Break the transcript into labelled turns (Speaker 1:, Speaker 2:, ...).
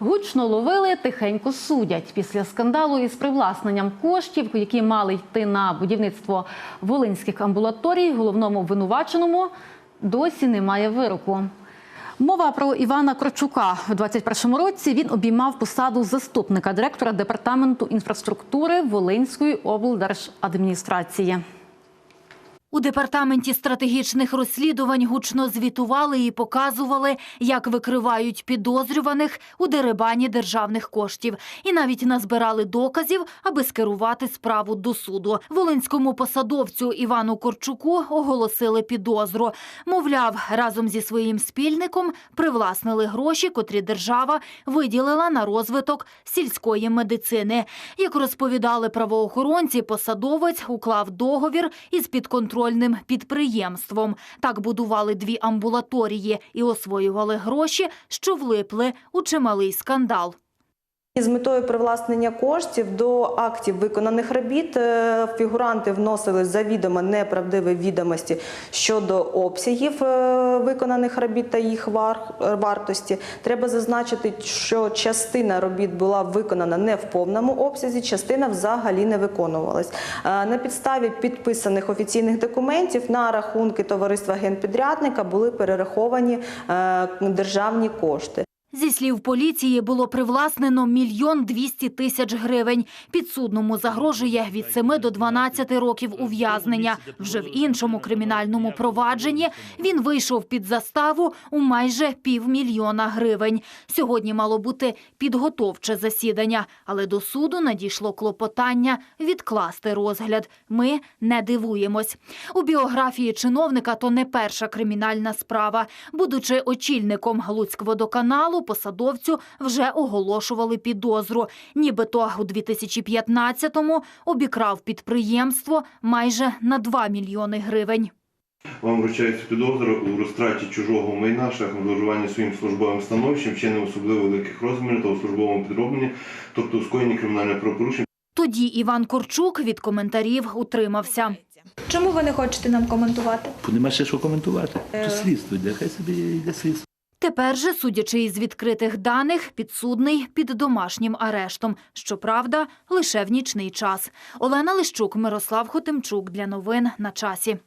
Speaker 1: Гучно ловили, тихенько судять. Після скандалу із привласненням коштів, які мали йти на будівництво волинських амбулаторій, головному винуваченому досі немає вироку. Мова про Івана Корчука в 21-му році. Він обіймав посаду заступника директора департаменту інфраструктури Волинської облдержадміністрації.
Speaker 2: У департаменті стратегічних розслідувань гучно звітували і показували, як викривають підозрюваних у дерибані державних коштів, і навіть назбирали доказів, аби скерувати справу до суду. Волинському посадовцю Івану Корчуку оголосили підозру. Мовляв, разом зі своїм спільником привласнили гроші, котрі держава виділила на розвиток сільської медицини. Як розповідали правоохоронці, посадовець уклав договір із підконтрольним підприємством. Так будували дві амбулаторії і освоювали гроші, що влипли у чималий скандал.
Speaker 3: З метою привласнення коштів до актів виконаних робіт е, фігуранти вносили завідомо неправдиві відомості щодо обсягів е, виконаних робіт та їх вартості. Треба зазначити, що частина робіт була виконана не в повному обсязі, частина взагалі не виконувалась. Е, На підставі підписаних офіційних документів на рахунки товариства генпідрядника були перераховані державні кошти.
Speaker 2: Зі слів поліції, було привласнено мільйон двісті тисяч гривень. Підсудному загрожує від 7 до 12 років ув'язнення. Вже в іншому кримінальному провадженні він вийшов під заставу у майже півмільйона гривень. Сьогодні мало бути підготовче засідання, але до суду надійшло клопотання відкласти розгляд. Ми не дивуємось. У біографії чиновника то не перша кримінальна справа. Будучи очільником Луцькводоканалу, посадовцю вже оголошували підозру. Нібито у 2015-му обікрав підприємство майже на 2 мільйони гривень.
Speaker 4: Вам вручається підозра у розтраті чужого майна шляхом зловживання своїм службовим становищем, вчиненням особливо великих розмірів та у службовому підробленні, тобто у скоєнні кримінального правопорушення.
Speaker 2: Тоді Іван Корчук від коментарів утримався.
Speaker 5: Чому ви не хочете нам коментувати?
Speaker 6: Бо Нема ще що коментувати. То слідство йде, хай собі йде слідство.
Speaker 2: Тепер же, судячи із відкритих даних, підсудний під домашнім арештом. Щоправда, лише в нічний час. Олена Лищук, Мирослав Хотимчук для новин на часі.